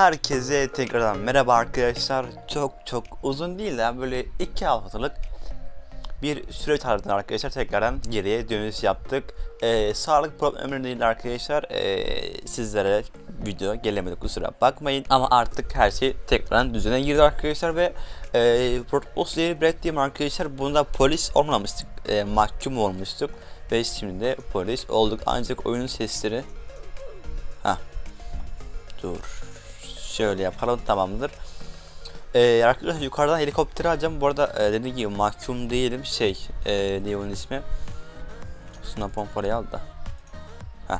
Herkese tekrardan merhaba arkadaşlar. Çok çok uzun değil de böyle iki haftalık bir süreç ardından arkadaşlar tekrardan geriye dönüş yaptık. Ee, sağlık problemleri değil arkadaşlar. Ee, sizlere video gelemedik kusura bakmayın. Ama artık her şey tekrardan düzene girdi arkadaşlar ve e, yeri bıraktığım arkadaşlar bunda polis olmamıştık. E, mahkum olmuştuk. Ve şimdi de polis olduk. Ancak oyunun sesleri... ha Dur şöyle yapalım tamamdır. Ee, arkadaşlar yukarıdan helikopteri alacağım. Bu arada e, dediğim gibi mahkum değilim. Şey, e, ne onun ismi? Suna pomparayı al da. Heh.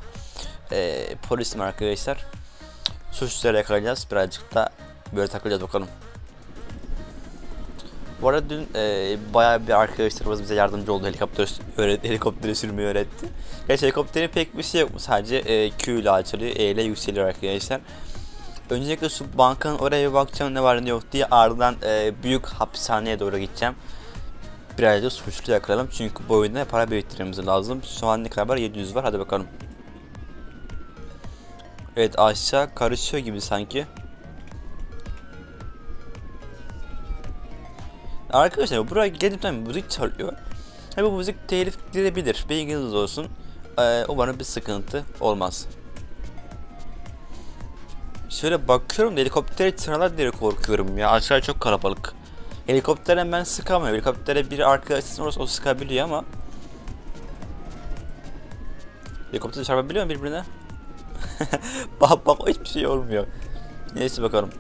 E, polisim arkadaşlar. Suçluları yakalayacağız. Birazcık da böyle takılacağız bakalım. Bu arada dün e, bayağı bir arkadaşlarımız bize yardımcı oldu. Helikopter öğret, helikopteri sürmeyi öğretti. Gerçi helikopterin pek bir şey yok. Sadece e, Q ile açılıyor, E ile yükseliyor arkadaşlar. Öncelikle şu bankanın oraya bir bakacağım ne var ne yok diye ardından e, büyük hapishaneye doğru gideceğim. Birazcık suçlu yakalayalım çünkü bu oyunda para biriktirmemiz lazım. Şu an ne kadar 700 var hadi bakalım. Evet aşağı karışıyor gibi sanki. Arkadaşlar buraya geldiğimden müzik çalıyor. Ve bu müzik telif girebilir. Bilginiz olsun. Ee, umarım bir sıkıntı olmaz. Şöyle bakıyorum da helikoptere tırnalar diye korkuyorum ya. Aşağı çok kalabalık. Helikoptere ben sıkamıyorum. Helikoptere bir arkadaşın orası o sıkabiliyor ama. Helikopter çarpabiliyor mu birbirine? bak bak hiçbir şey olmuyor. Neyse bakalım.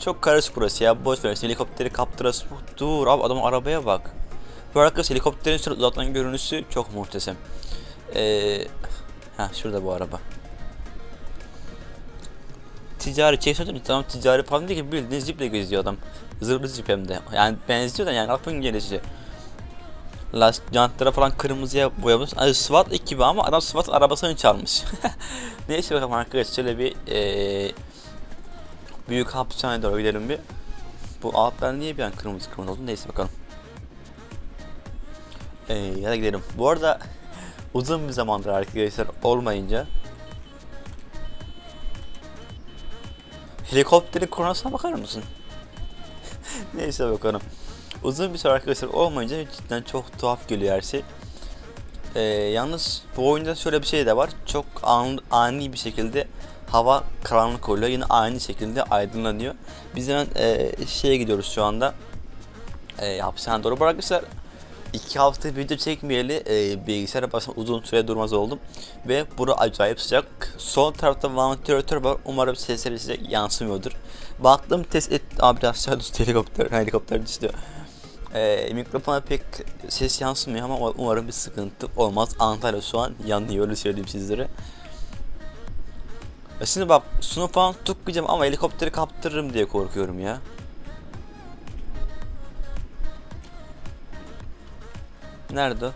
Çok karışık burası ya. Boş ver. Helikopteri kaptırası. Dur abi adamın arabaya bak. Bu arkadaş helikopterin uzatılan görünüşü çok muhteşem. Ee, ha şurada bu araba ticari çeşitli tamam ticari falan değil ki bildiğin jiple geziyor adam. Zırhlı jip hem de. Yani benziyor da yani aklın gelişi. Last jantlara falan kırmızıya boyamış. Yani SWAT ekibi ama adam SWAT arabasını çalmış. Neyse bakalım arkadaşlar şöyle bir ee, büyük hapishaneye doğru gidelim bir. Bu altlar niye bir an kırmızı kırmızı oldu? Neyse bakalım. Ee, ya da gidelim. Bu arada uzun bir zamandır arkadaşlar olmayınca Helikopterin kronosuna bakar mısın? Neyse bakalım. Uzun bir süre arkadaşlar olmayınca cidden çok tuhaf geliyor her şey. Ee, yalnız bu oyunda şöyle bir şey de var. Çok an, ani bir şekilde hava karanlık oluyor. Yine aynı şekilde aydınlanıyor. Biz hemen e, şeye gidiyoruz şu anda. E, hapishaneye doğru bırakmışlar. 2 hafta video çekmeyeli e, bilgisayara başına uzun süre durmaz oldum. Ve bura acayip sıcak. Sol tarafta vantilatör var. Umarım sesleri size yansımıyordur. Baktım test et... Abi biraz düştü helikopter. Helikopter düştü. E, mikrofona pek ses yansımıyor ama umarım bir sıkıntı olmaz. Antalya şu an yanıyor öyle söyleyeyim sizlere. E şimdi bak sunu falan tutmayacağım ama helikopteri kaptırırım diye korkuyorum ya. Nerede?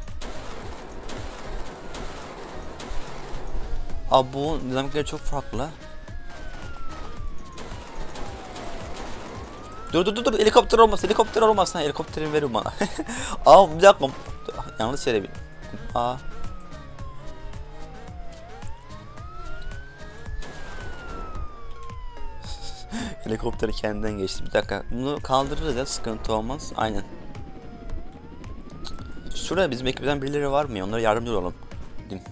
Abi bu dinamikleri çok farklı. Dur dur dur dur helikopter olmaz helikopter olmaz ha helikopterini verin bana. Aa bir dakika. Yanlış yere bin. Aa. Helikopteri kendinden geçti. Bir dakika. Bunu kaldırırız ya sıkıntı olmaz. Aynen. Şurada bizim ekipten birileri var mı? Onlara yardımcı olalım. Değil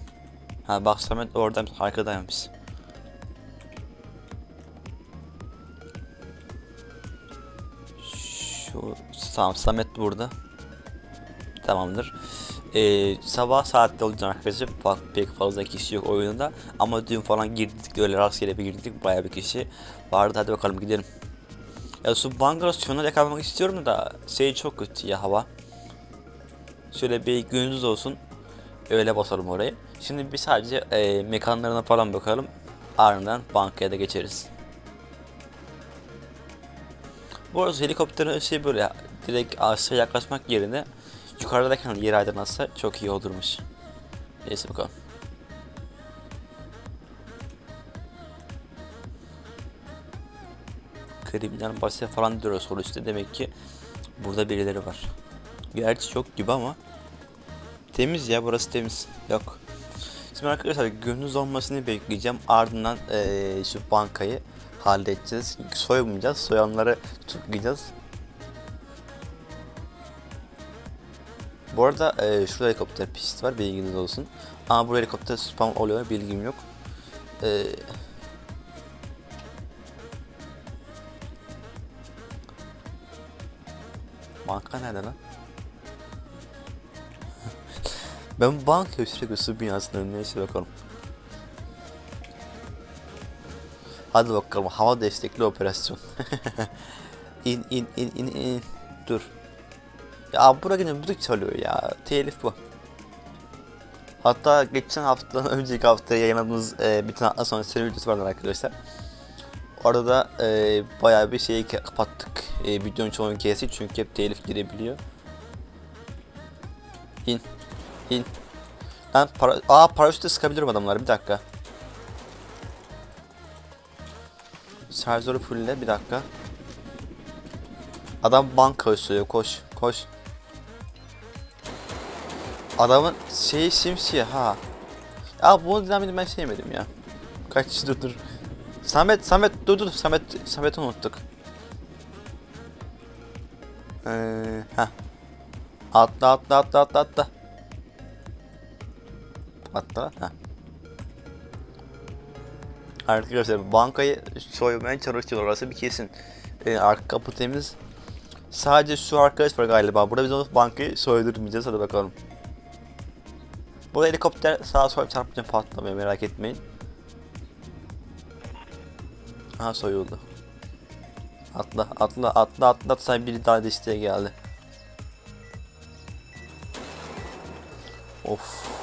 Ha bak Samet orada arkadaymış. Şu tamam Samet burada. Tamamdır. Ee, sabah saatte olacak arkadaşlar. Bak pek fazla kişi yok oyunda. Ama dün falan girdik öyle rastgele bir girdik. Bayağı bir kişi vardı. Hadi bakalım gidelim. Ya şu Bangladeş şunu yakalamak istiyorum da şey çok kötü ya hava. Şöyle bir gününüz olsun. Öyle basalım orayı. Şimdi bir sadece e, mekanlarına falan bakalım. Ardından bankaya da geçeriz. Bu arada helikopterin şey böyle direkt aşağı yaklaşmak yerine yukarıdayken yer aydınlatsa çok iyi olurmuş. Neyse bakalım. Kriminal bahse falan diyoruz üstte demek ki burada birileri var. Gerçi çok gibi ama temiz ya burası temiz. Yok. Şimdi arkadaşlar gönlünüz olmasını bekleyeceğim. Ardından eee, şu bankayı halledeceğiz. Soymayacağız. Soyanları tutuklayacağız. Bu arada eee şurada helikopter pist var bilginiz olsun. Ama bu helikopter spam oluyor bilgim yok. Eee Banka nerede lan? Ben banka sürekli su binasının işte bakalım. Hadi bakalım hava destekli operasyon. in in in in in. Dur. Ya bura yine müzik çalıyor ya. Telif bu. Hatta geçen hafta önceki hafta yayınladığımız e, bir tane hafta sonra seri videosu vardı arkadaşlar. Orada da e, bayağı bir şeyi ka- kapattık. E, videonun çoğunu kestik çünkü hep telif girebiliyor. İn. İn. Lan para... Aa paraşütle sıkabilirim adamları bir dakika. Şarjörü fulle bir dakika. Adam banka üstüyor koş koş. Adamın şeyi simsiyah ha. Ya bu dinamini ben sevmedim ya. Kaç dur dur. Samet Samet dur dur Samet Samet'i unuttuk. Ee, ha. Atla atla atla atla atla. Atla ha. Arkadaşlar bankayı soymaya çalışıyor orası bir kesin. Ee, arka kapı temiz. Sadece şu arkadaş var galiba. Burada biz onu bankayı soydurmayacağız. Hadi bakalım. Bu helikopter sağa sola çarpınca patlamıyor merak etmeyin. Ha soyuldu. Atla atla atla atla sen biri daha desteğe geldi. Of.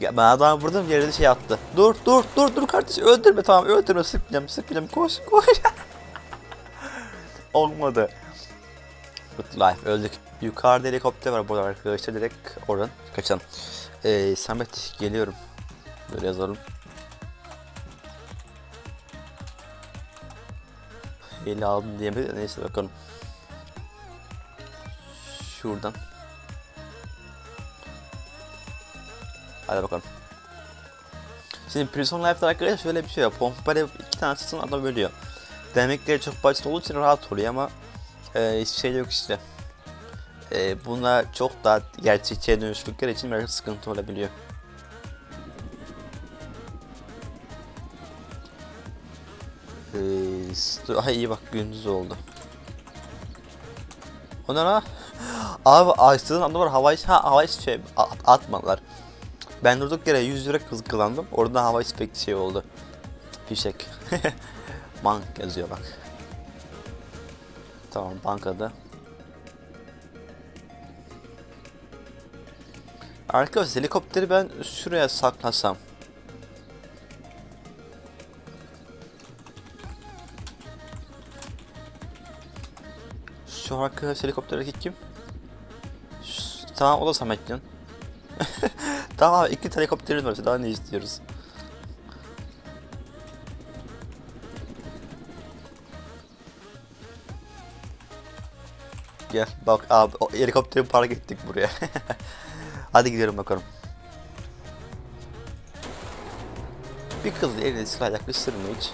Ben adamı vurdum yerde şey attı. Dur dur dur dur kardeşim öldürme tamam öldürme sıkmayacağım sıkmayacağım koş koş. Olmadı. Good life öldük. Yukarıda helikopter var burada arkadaşlar direkt oradan kaçalım. Ee, Samet geliyorum. Böyle yazalım. Eli aldım diyemedi. Neyse bakalım. Şuradan. Hadi bakalım. Şimdi Prison Life'da arkadaşlar şöyle bir şey var. Pompayla iki tane satın adam ölüyor. Demekleri çok basit olduğu için rahat oluyor ama e, hiçbir şey yok işte. E, buna çok daha gerçekçiye dönüştükleri için biraz sıkıntı olabiliyor. Ee, Ay iyi bak gündüz oldu. O ne lan? Abi açtığın anda var havai ha havai şey at, atmadılar. Ben durduk yere 100 lira kızgılandım. Orada hava spek şey oldu. Fişek. Bank yazıyor bak. Tamam bankada. Arkadaşlar helikopteri ben şuraya saklasam. Şu arkadaş helikopterdeki kim? Şu- tamam o da Sametcan. abi iki tane helikopterimiz var daha ne istiyoruz? Gel bak abi o helikopteri park ettik buraya. Hadi gidelim bakalım. Bir kız eline silah yaklaştır mı hiç?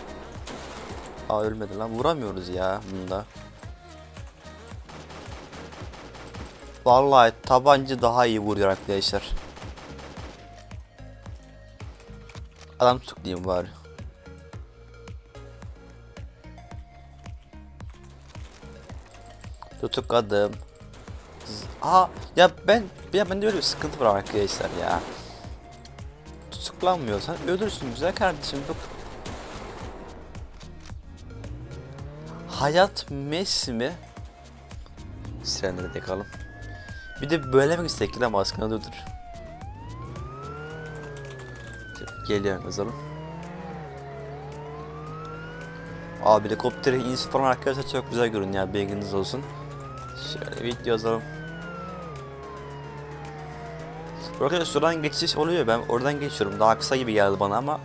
Aa ölmedi lan vuramıyoruz ya bunda. Vallahi tabanca daha iyi vuruyor arkadaşlar. Adam tutuklayayım bari. Tutukladım. Aa ya ben ya bende öyle bir sıkıntı var arkadaşlar ya. Tutuklanmıyorsan ölürsün güzel kardeşim bak. Hayat Messi mi? Sirenleri de yakalım. Bir de böyle mi gitsek ki lan maskına dur dur. Geliyorum yazalım. Abi helikoptere insi falan arkadaşlar çok güzel görünüyor ya bilginiz olsun. Şöyle video yazalım. Arkadaşlar şuradan geçiş oluyor ben oradan geçiyorum daha kısa gibi geldi bana ama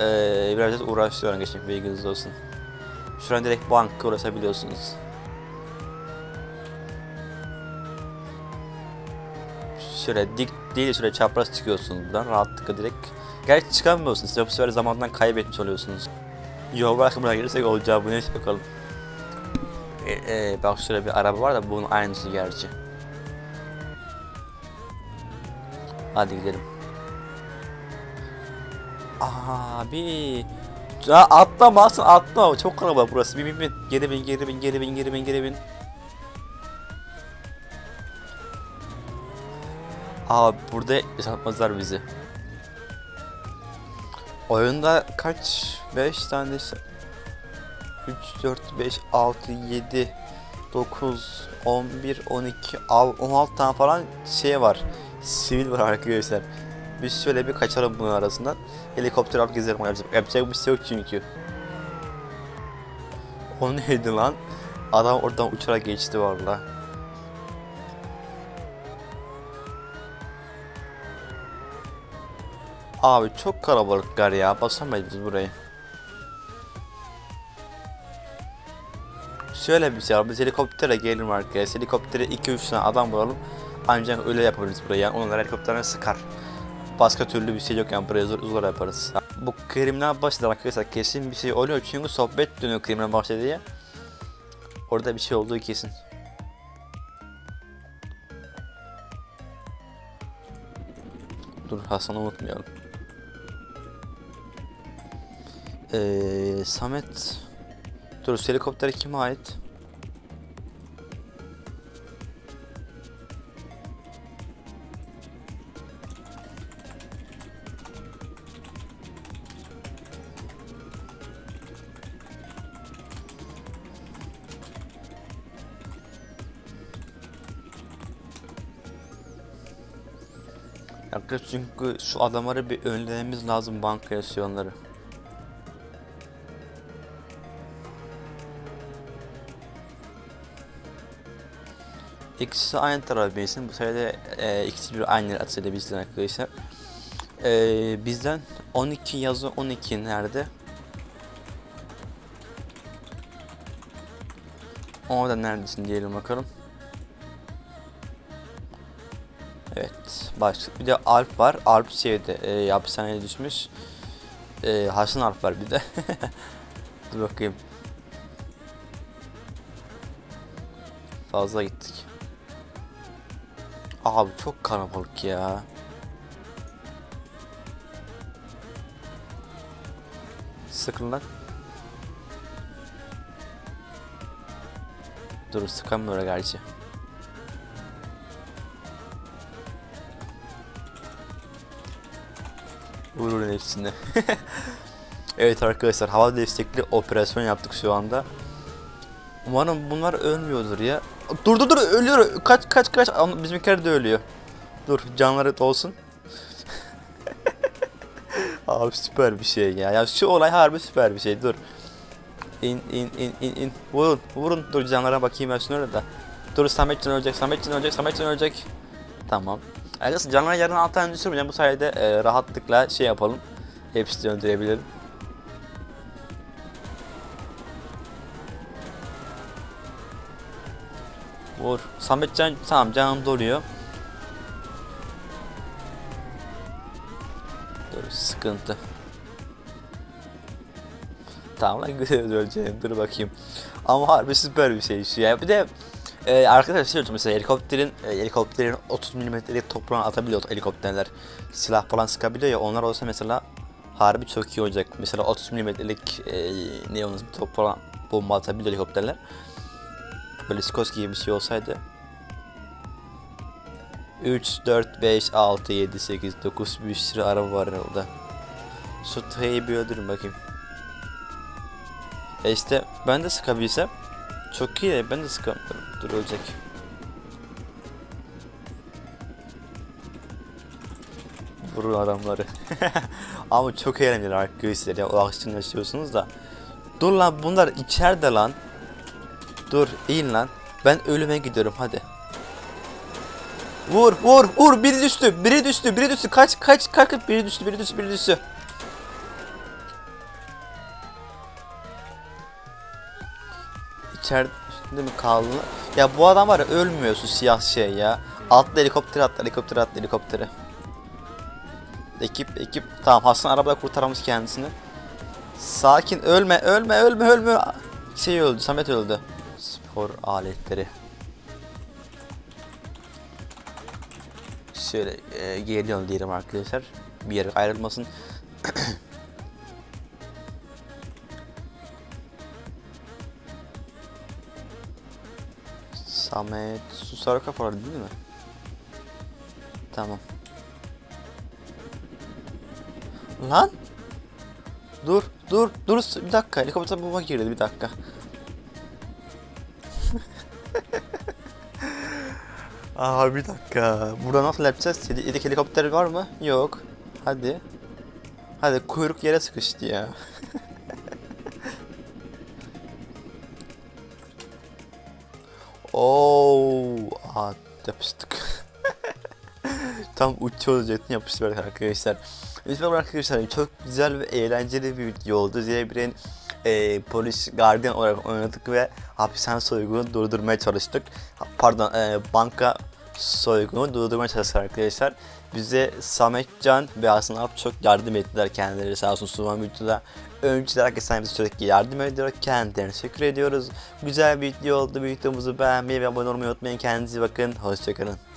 ee, biraz uğraşıyorum geçmek bilginiz olsun. Şuradan direkt banka uğraşabiliyorsunuz. Şöyle dik değil şöyle çapraz çıkıyorsunuz buradan rahatlıkla direkt. Gerçi çıkamıyorsunuz. Size bu sefer zamandan kaybetmiş oluyorsunuz. Yol bakımına gelirsek olacağı bu neyse bakalım. E, e, bak şöyle bir araba var da bunun aynısı gerçi. Hadi gidelim. Abi. Ya atlama asıl atlama. Çok kalabalık burası. Bin bin bin. Geri bin geri bin geri bin geri bin geri bin. Abi burada yaşatmazlar bizi. Oyunda kaç? 5 tane 3, 4, 5, 6, 7, 9, 11, 12, 16 tane falan şey var. Sivil var arkadaşlar. Biz şöyle bir kaçalım bunun arasından. Helikopter alıp gezelim. Yapacak, yapacak bir şey yok çünkü. O neydi lan? Adam oradan uçarak geçti valla. Abi çok kalabalıklar ya. Basamayız burayı. Şöyle bir şey var. Biz helikoptere gelelim arkadaşlar. Helikoptere 2-3 tane adam bulalım. Ancak öyle yapabiliriz burayı. Yani onlar helikopterine sıkar. Başka türlü bir şey yok yani buraya zor, zor yaparız. Bu kriminal başladı arkadaşlar kesin bir şey oluyor çünkü sohbet dönüyor kriminal başladı diye. Orada bir şey olduğu kesin. Dur Hasan'ı unutmayalım. Ee, Samet Dur helikopter kime ait? Arkadaşlar çünkü şu adamları bir önlememiz lazım banka yasyonları. İkisi aynı taraf bensin. Bu sayede e, ikisi bir aynı atıyla bizden arkadaşlar. E, bizden 12 yazı 12 nerede? Orada neredesin diyelim bakalım. Evet başlık. Bir de Alp var. Alp şeyde e, hapishaneye düşmüş. E, Hasan Alp var bir de. Dur bakayım. Fazla gittik. Abi çok kalabalık ya. Sıkın lan. Dur sıkamıyor gerçi. Vurun hepsini. evet arkadaşlar hava destekli operasyon yaptık şu anda. Umarım bunlar ölmüyordur ya. Dur dur dur ölüyor. Kaç kaç kaç. Bizimkiler de ölüyor. Dur canları dolsun. Abi süper bir şey ya. Ya şu olay harbi süper bir şey. Dur. İn in in in in. Vurun vurun. Dur canlara bakayım ben şunu de. Dur Sametcan ölecek. Sametcan ölecek. Sametcan ölecek. Tamam. Arkadaşlar canlara yarın alt tane düşürmeyeceğim. Bu sayede e, rahatlıkla şey yapalım. Hepsini öldürebilirim. Vur. Sametcan tamam canım doluyor. Dur sıkıntı. Tamam lan güzel öleceğim dur bakayım. Ama harbi süper bir şey şu ya. Bir de e, arkadaşlar şey mesela helikopterin e, helikopterin 30 mm'lik toprağını atabiliyor helikopterler. Silah falan sıkabiliyor ya onlar olsa mesela harbi çok iyi olacak. Mesela 30 mm'lik e, ne onun toprağa bomba atabiliyor helikopterler. Böyle skos gibi bir şey olsaydı 3, 4, 5, 6, 7, 8, 9 bir sürü araba var orada. Şu T'yi bir öldürün bakayım. E işte ben de sıkabilsem çok iyi ben de sıkamıyorum. Dur ölecek. Vurun adamları. Ama çok eğlenceli arkadaşlar ya o akşam yaşıyorsunuz da. Dur lan bunlar içeride lan. Dur in lan. Ben ölüme gidiyorum hadi. Vur vur vur biri düştü biri düştü biri düştü kaç kaç kaç biri düştü biri düştü biri düştü. İçeride mi kaldı? Ya bu adam var ya ölmüyorsun siyah şey ya. Atla helikopter atla helikopter atla helikoptere. ekip ekip. Tamam Hasan arabada kurtarmış kendisini. Sakin ölme ölme ölme ölme. Şey öldü Samet öldü. Spor aletleri. Şöyle e, geliyorum diyelim arkadaşlar. Bir yere ayrılmasın. Samet su sarı kafalı değil mi? Tamam. Lan! Dur, dur, dur bir dakika. Helikopter baba girdi bir dakika. Aa bir dakika. Burada nasıl yapacağız? Yedek helikopter var mı? Yok. Hadi. Hadi kuyruk yere sıkıştı ya. Oo, aa, yapıştık. Tam uçuyoruz jetin yapıştırdık arkadaşlar. Lütfen arkadaşlar çok güzel ve eğlenceli bir video oldu. Zeybir'in e, polis gardiyan olarak oynadık ve hapishane soygunu durdurmaya çalıştık. Pardon e, banka soygunu durdurmaya çalıştık arkadaşlar. Bize Sametcan ve Hasan Alp çok yardım ettiler kendileri sağ olsun sunma videoda. Öncüler arkadaşlar bize sürekli yardım ediyor. Kendilerine teşekkür ediyoruz. Güzel bir video oldu. Videomuzu beğenmeyi ve abone olmayı unutmayın. Kendinize bakın. Hoşçakalın.